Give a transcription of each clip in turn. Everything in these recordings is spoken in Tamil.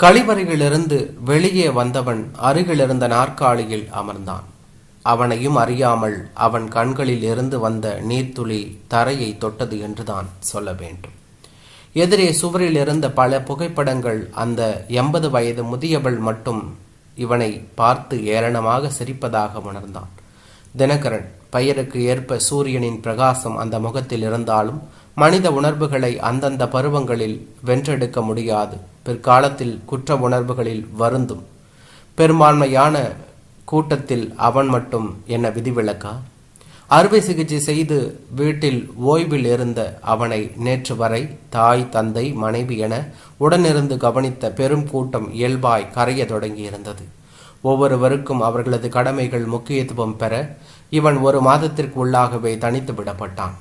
கழிவறையிலிருந்து வெளியே வந்தவன் அருகிலிருந்த நாற்காலியில் அமர்ந்தான். அவனையும் அறியாமல் அவன் கண்களில் இருந்து வந்த நீர்த்துளி தரையை தொட்டது என்றுதான் சொல்ல வேண்டும். எதிரே சுவரில் இருந்த பல புகைப்படங்கள் அந்த எண்பது வயது முதியவள் மட்டும் இவனை பார்த்து ஏளனமாக சிரிப்பதாக உணர்ந்தான். தினகரன் பெயருக்கு ஏற்ப சூரியனின் பிரகாசம் அந்த முகத்தில் இருந்தாலும் மனித உணர்வுகளை அந்தந்த பருவங்களில் வென்றெடுக்க முடியாது. பிற்காலத்தில் குற்ற உணர்வுகளில் வருந்தும். பெரும்பான்மையான கூட்டத்தில் அவன் மட்டும் என்ன விதிவிலக்கா? அறுவை சிகிச்சை செய்து வீட்டில் ஓய்வில் இருந்த அவனை நேற்று வரை தாய் தந்தை மனைவி என உடனிருந்து கவனித்த பெரும் கூட்டம் இயல்பாய் கரைய தொடங்கியிருந்தது. ஒவ்வொருவருக்கும் அவர்களது கடமைகள் முக்கியத்துவம் பெற இவன் ஒரு மாதத்திற்கு உள்ளாகவே தனித்து விடப்பட்டான்.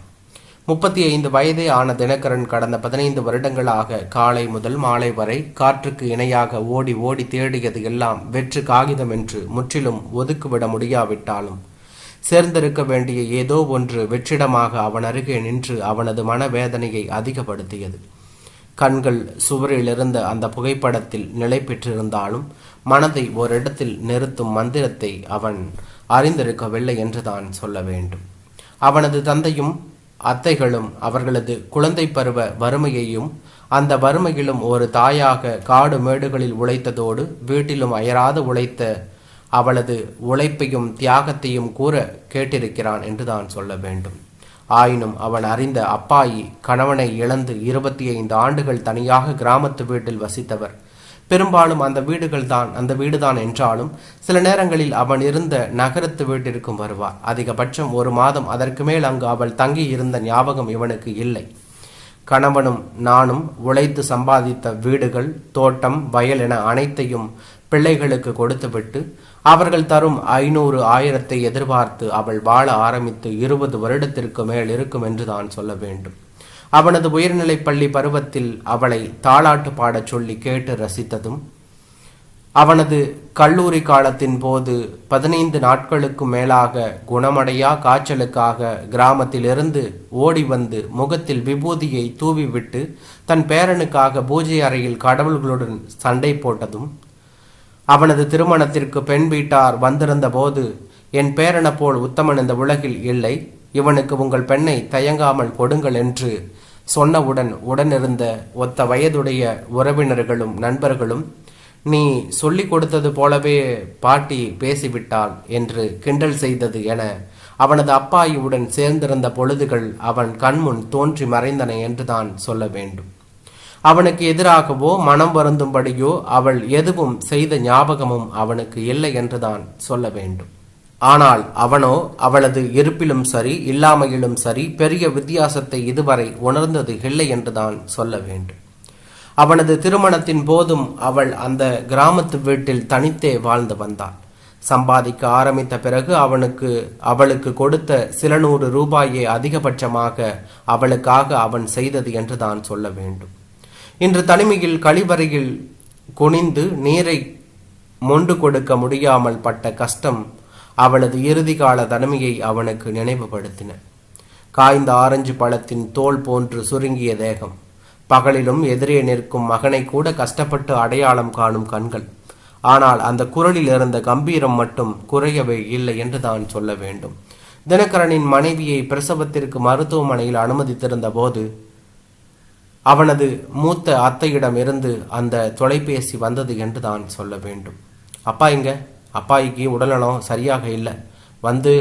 முப்பத்தி ஐந்து வயதே ஆன தினகரன் கடந்த பதினைந்து வருடங்களாக காலை முதல் மாலை வரை காற்றுக்கு இணையாக ஓடி ஓடி தேடியது எல்லாம் வெற்று காகிதம் என்று முற்றிலும் ஒதுக்கிவிட முடியாவிட்டாலும் சேர்ந்திருக்க வேண்டிய ஏதோ ஒன்று வெற்றிடமாக அவன் அருகே நின்று அவனது மனவேதனையை அதிகப்படுத்தியது. கண்கள் சுவரில் இருந்த அந்த புகைப்படத்தில் நிலை பெற்றிருந்தாலும் மனதை ஓரிடத்தில் நிறுத்தும் மந்திரத்தை அவன் அறிந்திருக்கவில்லை என்றுதான் சொல்ல வேண்டும். அவனது தந்தையும் அத்தைகளும் அவர்களது குழந்தை பருவ வறுமையையும் அந்த வறுமையிலும் ஒரு தாயாக காடு மேடுகளில் உழைத்ததோடு வீட்டிலும் அயராது உழைத்த அவளது உழைப்பையும் தியாகத்தையும் கூற கேட்டிருக்கிறான் என்றுதான் சொல்ல வேண்டும். ஆயினும் அவன் அறிந்த அப்பாயி கணவனை இழந்து இருபத்தி ஐந்து ஆண்டுகள் தனியாக கிராமத்து வீட்டில் வசித்தவர். பெரும்பாலும் அந்த வீடுகள் தான் அந்த வீடுதான் என்றாலும் சில நேரங்களில் அவன் இருந்த நகரத்து வீட்டிற்கும் வருவார். அதிகபட்சம் ஒரு மாதம் அதற்கு மேல் அங்கு அவள் தங்கி இருந்த ஞாபகம் இவனுக்கு இல்லை. கணவனும் நானும் உழைத்து சம்பாதித்த வீடுகள் தோட்டம் வயல் என அனைத்தையும் பிள்ளைகளுக்கு கொடுத்துவிட்டு அவர்கள் தரும் ஐநூறு ஆயிரத்தை எதிர்பார்த்து அவள் வாழ ஆரம்பித்து இருபது வருடத்திற்கு மேல் இருக்கும் என்று தான் சொல்ல வேண்டும். அவனது உயர்நிலைப் பள்ளி பருவத்தில் அவளை தாளாட்டு பாடச் சொல்லி கேட்டு ரசித்ததும் அவனது கல்லூரி காலத்தின் போது பதினைந்து நாட்களுக்கு மேலாக குணமடையா காய்ச்சலுக்காக கிராமத்திலிருந்து ஓடி வந்து முகத்தில் விபூதியை தூவிவிட்டு தன் பேரனுக்காக பூஜை அறையில் கடவுள்களுடன் சண்டை போட்டதும் அவனது திருமணத்திற்கு பெண் வீட்டார் வந்திருந்த போது என் பேரனை போல் உத்தமன் இந்த உலகில் இல்லை. இவனுக்கு உங்கள் பெண்ணை தயங்காமல் கொடுங்கள் என்று சொன்னவுடன் உடனிருந்த ஒத்த வயதுடைய உறவினர்களும் நண்பர்களும் நீ சொல்லிக் கொடுத்தது போலவே பாட்டி பேசிவிட்டாள் என்று கிண்டல் செய்தது என அவனது அப்பாயுடன் சேர்ந்திருந்த பொழுதுகள் அவன் கண்முன் தோன்றி மறைந்தன என்றுதான் சொல்ல வேண்டும். அவனுக்கு எதிராகவோ மனம் வருந்தும்படியோ அவள் எதுவும் செய்த ஞாபகமும் அவனுக்கு இல்லை என்றுதான் சொல்ல வேண்டும். ஆனால் அவனோ அவளது இருப்பிலும் சரி இல்லாமையிலும் சரி பெரிய வித்தியாசத்தை இதுவரை உணர்ந்தது இல்லை என்றுதான் சொல்ல வேண்டும். அவனது திருமணத்தின் போதும் அவள் அந்த கிராமத்து வீட்டில் தனித்தே வாழ்ந்து வந்தாள். சம்பாதிக்க ஆரம்பித்த பிறகு அவனுக்கு அவளுக்கு கொடுத்த சில நூறு ரூபாயை அதிகபட்சமாக அவளுக்காக அவன் செய்தது என்று தான் சொல்ல வேண்டும். இன்று தனிமையில் கழிவறையில் குனிந்து நீரை மொண்டு கொடுக்க முடியாமல் பட்ட கஷ்டம் அவளது இறுதி கால தனிமையை அவனுக்கு நினைவுபடுத்தின. காய்ந்த ஆரஞ்சு பழத்தின் தோல் போன்று சுருங்கிய தேகம். பகலிலும் எதிரே நிற்கும் மகனை கூட கஷ்டப்பட்டு அடையாளம் காணும் கண்கள். ஆனால் அந்த குரலில் இருந்த கம்பீரம் மட்டும் குறையவே இல்லை என்று தான் சொல்ல வேண்டும். தினகரனின் மனைவியை பிரசவத்திற்கு மருத்துவமனையில் அனுமதித்திருந்த போது அவனது மூத்த அத்தையிடம் இருந்து அந்த தொலைபேசி வந்தது என்று தான் சொல்ல வேண்டும். அப்பா இங்க அப்பாய்க்கு உடல்நலம் சரியாக இல்லை. வந்து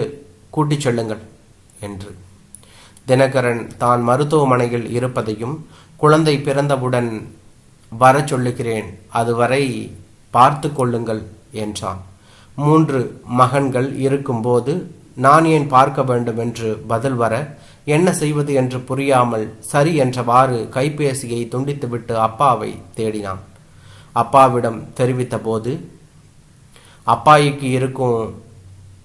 கூட்டிச் செல்லுங்கள் என்று. தினகரன் தான் மருத்துவமனையில் இருப்பதையும் குழந்தை பிறந்தவுடன் வர சொல்லுகிறேன். அதுவரை பார்த்து கொள்ளுங்கள் என்றான். மூன்று மகன்கள் இருக்கும்போது நான் ஏன் பார்க்க வேண்டும் என்று பதில் வர என்ன செய்வது என்று புரியாமல் சரி என்றவாறு கைபேசியை துண்டித்துவிட்டு அப்பாவை தேடினான். அப்பாவிடம் தெரிவித்த போது அப்பாயிக்கு இருக்கும்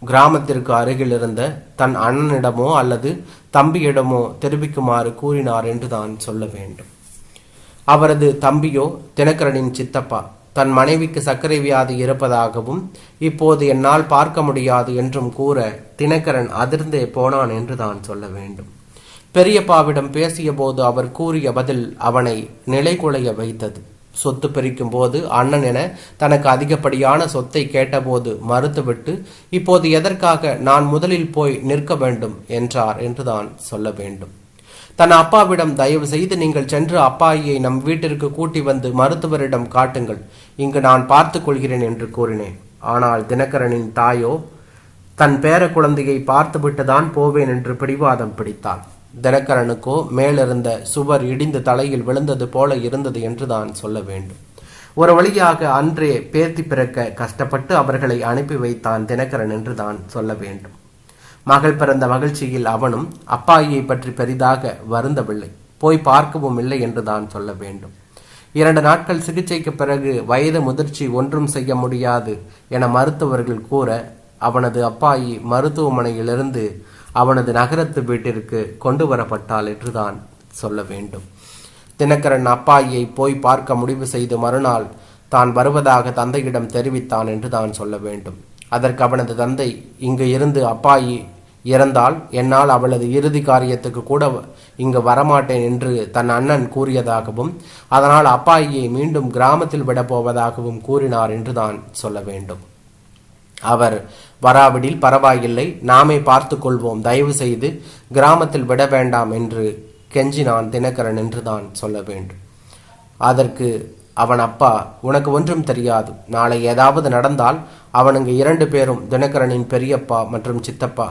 கிராமத்திற்கு அருகில் இருந்த தன் அண்ணனிடமோ அல்லது தம்பியிடமோ தெரிவிக்குமாறு கூறினார் என்று தான் சொல்ல வேண்டும். அவரது தம்பியோ தினகரனின் சித்தப்பா. தன் மனைவிக்கு சர்க்கரை வியாதி இருப்பதாகவும் இப்போது என்னால் பார்க்க முடியாது என்றும் கூற தினகரன் அதிர்ந்தே போனான் என்று தான் சொல்ல வேண்டும். பெரியப்பாவிடம் பேசிய போது அவர் கூறிய பதில் அவனை நிலைகுலைய வைத்தது. சொத்து பிரிக்கும் போது அண்ணன் என தனக்கு அதிகப்படியான சொத்தை கேட்டபோது மறுத்துவிட்டு இப்போது எதற்காக நான் முதலில் போய் நிற்க வேண்டும்? என்றார் என்றுதான் சொல்ல வேண்டும். தன் அப்பாவிடம் தயவு செய்து நீங்கள் சென்று அப்பாயியை நம் வீட்டிற்கு கூட்டி வந்து மருத்துவரிடம் காட்டுங்கள். இங்கு நான் பார்த்து கொள்கிறேன் என்று கூறினேன். ஆனால் தினகரனின் தாயோ தன் பேர குழந்தையை பார்த்துவிட்டு தான் போவேன் என்று பிடிவாதம் பிடித்தாள். தினகரனுக்கோ மேலிருந்த சுவர் இடிந்து தலையில் விழுந்தது போல இருந்தது என்றுதான் சொல்ல வேண்டும். ஒரு வழியாக அன்றே பேத்தி பிறக்க கஷ்டப்பட்டு அவர்களை அனுப்பி வைத்தான் தினகரன் என்றுதான் சொல்ல வேண்டும். மகள் பிறந்த மகிழ்ச்சியில் அவனும் அப்பாயியை பற்றி பெரிதாக வருந்தவில்லை. போய் பார்க்கவும் இல்லை என்றுதான் சொல்ல வேண்டும். இரண்டு நாட்கள் சிகிச்சைக்கு பிறகு வயது முதிர்ச்சி ஒன்றும் செய்ய முடியாது என மருத்துவர்கள் கூற அவனது அப்பாயி மருத்துவமனையிலிருந்து அவனது நகரத்து வீட்டிற்கு கொண்டு வரப்பட்டாள் என்றுதான் சொல்ல வேண்டும். தினகரன் அப்பாயை போய் பார்க்க முடிவு செய்து மறுநாள் தான் வருவதாக தந்தையிடம் தெரிவித்தான் என்று தான் சொல்ல வேண்டும். அதற்கு அவனது தந்தை இங்கு இருந்து அப்பாயி இறந்தால் என்னால் அவளது இறுதி காரியத்துக்கு கூட இங்கு வரமாட்டேன் என்று தன் அண்ணன் கூறியதாகவும் அதனால் அப்பாயியை மீண்டும் கிராமத்தில் விடப்போவதாகவும் கூறினார் என்றுதான் சொல்ல வேண்டும். அவர் வராவிடில் பரவாயில்லை நாமே பார்த்து கொள்வோம் தயவு செய்து கிராமத்தில் விட வேண்டாம் என்று கெஞ்சினான் தினகரன் என்றுதான் சொல்ல வேண்டும். அதற்கு அவன் அப்பா உனக்கு ஒன்றும் தெரியாது. நாளை ஏதாவது நடந்தால் அவனுங்க இரண்டு பேரும் தினகரனின் பெரியப்பா மற்றும் சித்தப்பா.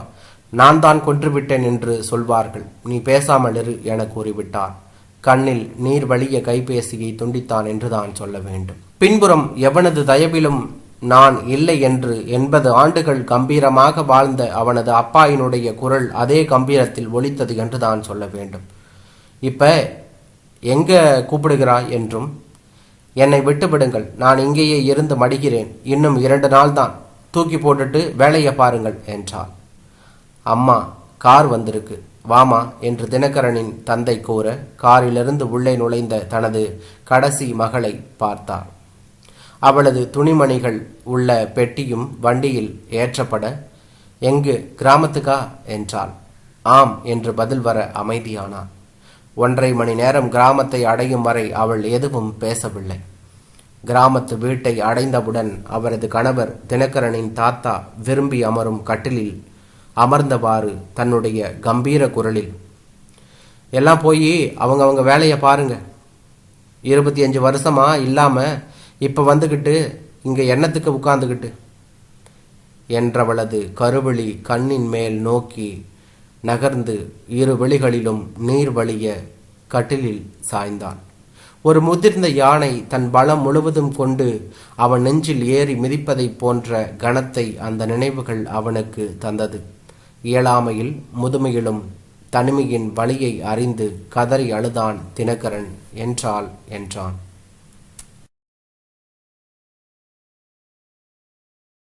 நான் தான் கொன்றுவிட்டேன் என்று சொல்வார்கள். நீ பேசாமல் இரு என கூறிவிட்டார். கண்ணில் நீர் வழிய கைபேசியை துண்டித்தான் என்றுதான் சொல்ல வேண்டும். பின்புறம் எவனது தயவிலும் நான் இல்லை என்று எண்பது ஆண்டுகள் கம்பீரமாக வாழ்ந்த அவனது அப்பாயினுடைய குரல் அதே கம்பீரத்தில் ஒலித்தது என்று தான் சொல்ல வேண்டும். இப்ப எங்க கூப்பிடுகிறாய் என்றும் என்னை விட்டுவிடுங்கள் நான் இங்கேயே இருந்து மடிகிறேன் இன்னும் இரண்டு நாள் தான் தூக்கி போட்டுட்டு வேலையை பாருங்கள் என்றாள். அம்மா கார் வந்திருக்கு வாமா என்று தினகரனின் தந்தை கூற காரிலிருந்து உள்ளே நுழைந்த தனது கடைசி மகளை பார்த்தார் அவளது துணிமணிகள் உள்ள பெட்டியும் வண்டியில் ஏற்றப்பட எங்கு கிராமத்துக்கா? என்றாள். ஆம் என்று பதில் வர அமைதியானான். ஒன்றரை மணி நேரம் கிராமத்தை அடையும் வரை அவள் எதுவும் பேசவில்லை. கிராமத்து வீட்டை அடைந்தவுடன் அவரது கணவர் தினகரனின் தாத்தா விரும்பி அமரும் கட்டிலில் அமர்ந்தவாறு தன்னுடைய கம்பீர குரலில் எல்லாம் போய் அவங்க அவங்க வேலையை பாருங்க. இருபத்தி அஞ்சு வருஷமா இல்லாமல் இப்போ வந்துக்கிட்டு இங்கே எண்ணத்துக்கு உட்காந்துக்கிட்டு என்றவளது கருவழி கண்ணின் மேல் நோக்கி நகர்ந்து இரு வெளிகளிலும் நீர் வழிய கட்டிலில் சாய்ந்தான். ஒரு முதிர்ந்த யானை தன் பலம் முழுவதும் கொண்டு அவன் நெஞ்சில் ஏறி மிதிப்பதைப் போன்ற கணத்தை அந்த நினைவுகள் அவனுக்கு தந்தது. இயலாமையில் முதுமையிலும் தனிமையின் வழியை அறிந்து கதறி அழுதான் தினகரன் என்றாள் என்றான்.